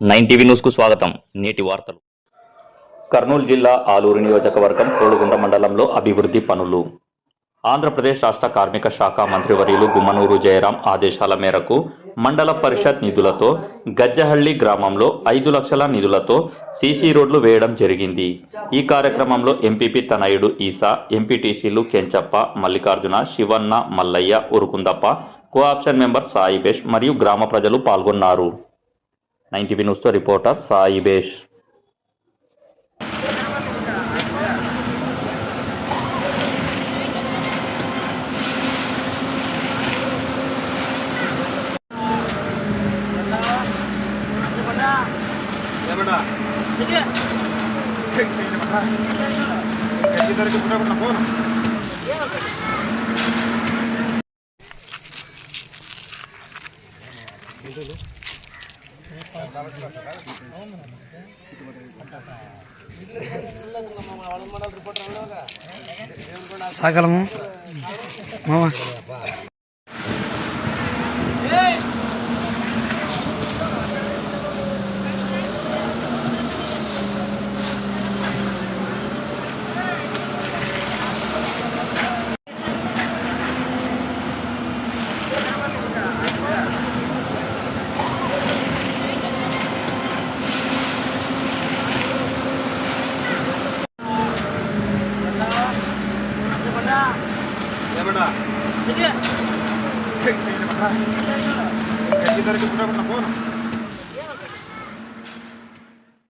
Nine TV న్యూస్కు స్వాగతం. నేటి వార్తలు. కర్నూలు జిల్లా ఆలూరు నియోజకవర్గం కోలుగుంట మండలంలో అభివృద్ధి పనులు. ఆంధ్రప్రదేశ్ రాష్ట్ర కార్మిక శాఖ మంత్రివర్యులు గుమ్మనూరు జయరాం ఆదేశాల మేరకు మండల పరిషత్ నిధులతో గజ్జహళ్ళి గ్రామంలో ఐదు లక్షల నిధులతో సీసీ రోడ్లు వేయడం జరిగింది. ఈ కార్యక్రమంలో ఎంపీపీ తనయుడు ఈసా ఎంపీటీసీలు కెంచప్ప మల్లికార్జున శివన్న మల్లయ్య ఉరుకుందప్ప కోఆప్షన్ మెంబర్ సాయిబేష్ మరియు గ్రామ ప్రజలు పాల్గొన్నారు. నైన్టీ న్యూస్తో రిపోర్టర్ సాయిబేష్ ఏమన్నా ఇద్దరికి పుట్టకుండా సాగలము. మామా. ಬೇಡ